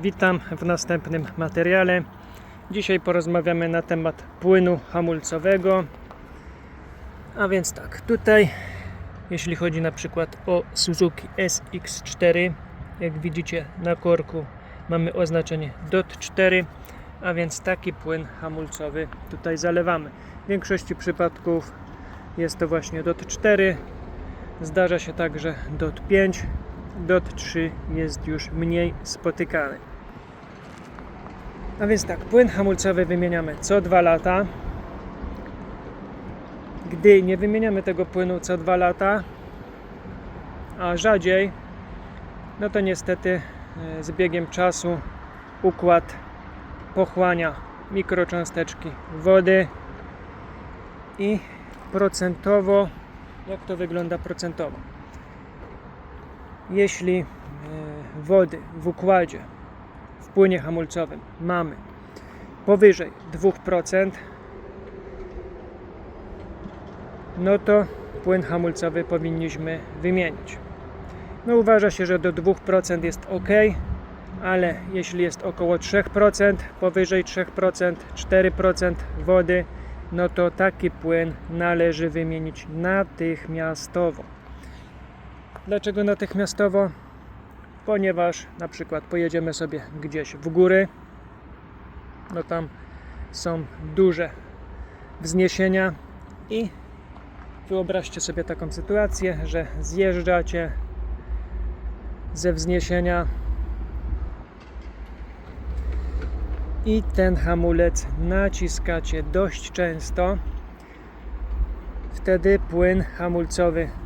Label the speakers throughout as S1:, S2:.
S1: Witam w następnym materiale. Dzisiaj porozmawiamy na temat płynu hamulcowego. A więc tak, tutaj jeśli chodzi na przykład o Suzuki SX4, jak widzicie na korku mamy oznaczenie DOT4, a więc taki płyn hamulcowy tutaj zalewamy. W większości przypadków jest to właśnie DOT4. Zdarza się także DOT5. DOT3 jest już mniej spotykany. A więc tak, płyn hamulcowy wymieniamy co 2 lata. Gdy nie wymieniamy tego płynu co 2 lata, a rzadziej, no to niestety e, z biegiem czasu układ pochłania mikrocząsteczki wody i procentowo, jak to wygląda procentowo? Jeśli e, wody w układzie, w płynie hamulcowym mamy powyżej 2%, no to płyn hamulcowy powinniśmy wymienić. No uważa się, że do 2% jest ok, ale jeśli jest około 3%, powyżej 3%, 4% wody, no to taki płyn należy wymienić natychmiastowo. Dlaczego natychmiastowo? Ponieważ na przykład pojedziemy sobie gdzieś w góry, no tam są duże wzniesienia i wyobraźcie sobie taką sytuację, że zjeżdżacie ze wzniesienia i ten hamulec naciskacie dość często. Wtedy płyn hamulcowy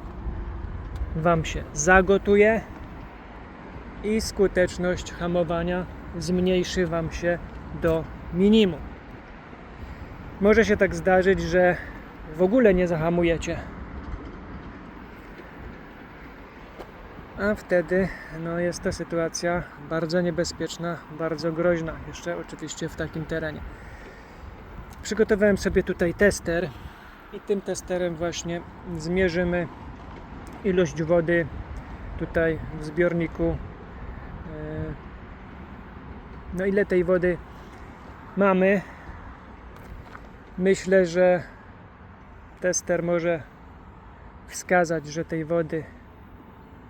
S1: Wam się zagotuje i skuteczność hamowania zmniejszy Wam się do minimum. Może się tak zdarzyć, że w ogóle nie zahamujecie. A wtedy no, jest to sytuacja bardzo niebezpieczna, bardzo groźna, jeszcze oczywiście w takim terenie. Przygotowałem sobie tutaj tester i tym testerem właśnie zmierzymy ilość wody tutaj w zbiorniku. E, No ile tej wody mamy? Myślę, że tester może wskazać, że tej wody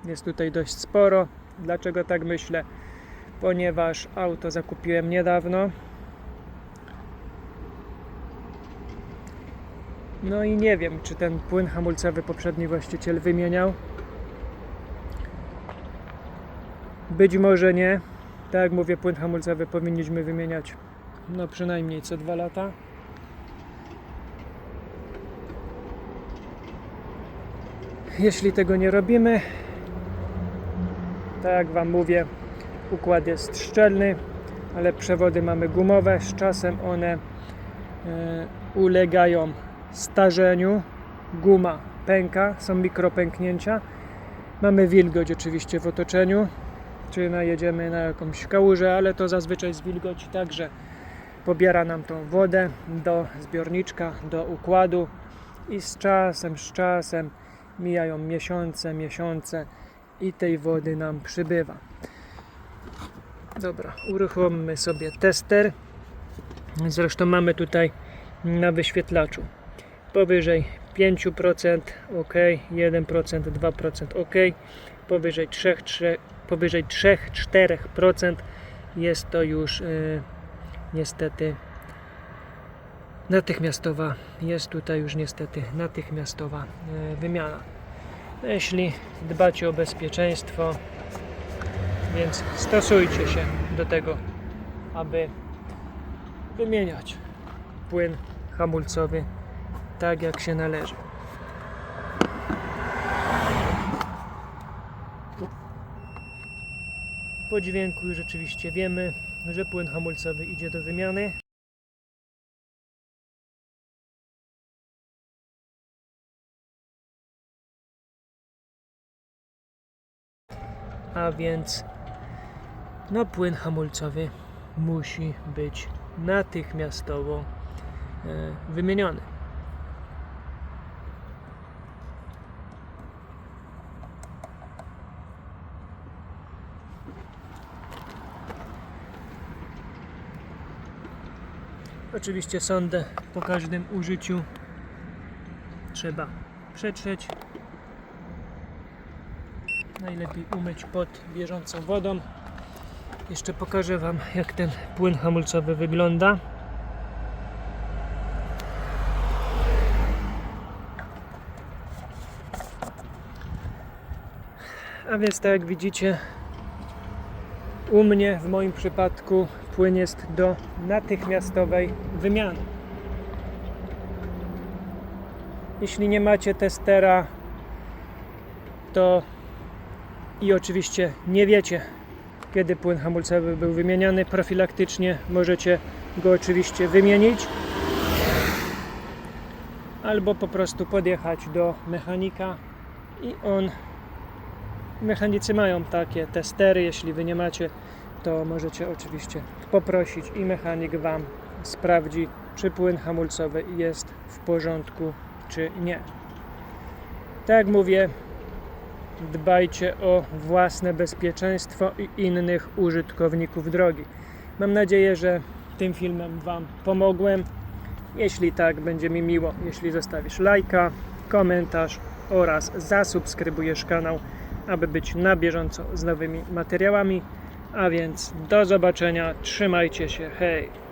S1: jest tutaj dość sporo. Dlaczego tak myślę? Ponieważ auto zakupiłem niedawno. No i nie wiem, czy ten płyn hamulcowy poprzedni właściciel wymieniał. Być może nie. Tak jak mówię, płyn hamulcowy powinniśmy wymieniać no przynajmniej co dwa lata. Jeśli tego nie robimy, tak jak Wam mówię, układ jest szczelny, ale przewody mamy gumowe. Z czasem one e, ulegają starzeniu. Guma pęka, są mikropęknięcia. Mamy wilgoć oczywiście w otoczeniu, czy najedziemy na jakąś kałużę, ale to zazwyczaj z wilgoci także pobiera nam tą wodę do zbiorniczka, do układu i z czasem, z czasem mijają miesiące, miesiące i tej wody nam przybywa. Dobra, uruchommy sobie tester. Zresztą mamy tutaj na wyświetlaczu powyżej 5% ok, 1%, 2% ok, powyżej 3, 3, powyżej 3-4% jest to już y, niestety natychmiastowa, jest tutaj już niestety natychmiastowa y, wymiana. No, Jeśli dbacie o bezpieczeństwo, więc stosujcie się do tego, aby wymieniać płyn hamulcowy tak jak się należy. Po dźwięku rzeczywiście wiemy, że płyn hamulcowy idzie do wymiany. A więc no płyn hamulcowy musi być natychmiastowo e, wymieniony. Oczywiście sondę po każdym użyciu trzeba przetrzeć. Najlepiej umyć pod bieżącą wodą. Jeszcze pokażę Wam, jak ten płyn hamulcowy wygląda. A więc tak jak widzicie, u mnie w moim przypadku płyn jest do natychmiastowej wymiany. Jeśli nie macie testera, to i oczywiście nie wiecie, kiedy płyn hamulcowy był wymieniany profilaktycznie, możecie go oczywiście wymienić albo po prostu podjechać do mechanika i on mechanicy mają takie testery, jeśli wy nie macie, to możecie oczywiście poprosić i mechanik wam sprawdzi, czy płyn hamulcowy jest w porządku, czy nie. Tak jak mówię, dbajcie o własne bezpieczeństwo i innych użytkowników drogi. Mam nadzieję, że tym filmem Wam pomogłem. Jeśli tak, będzie mi miło, jeśli zostawisz lajka, komentarz oraz zasubskrybujesz kanał, aby być na bieżąco z nowymi materiałami. A więc do zobaczenia, trzymajcie się, hej!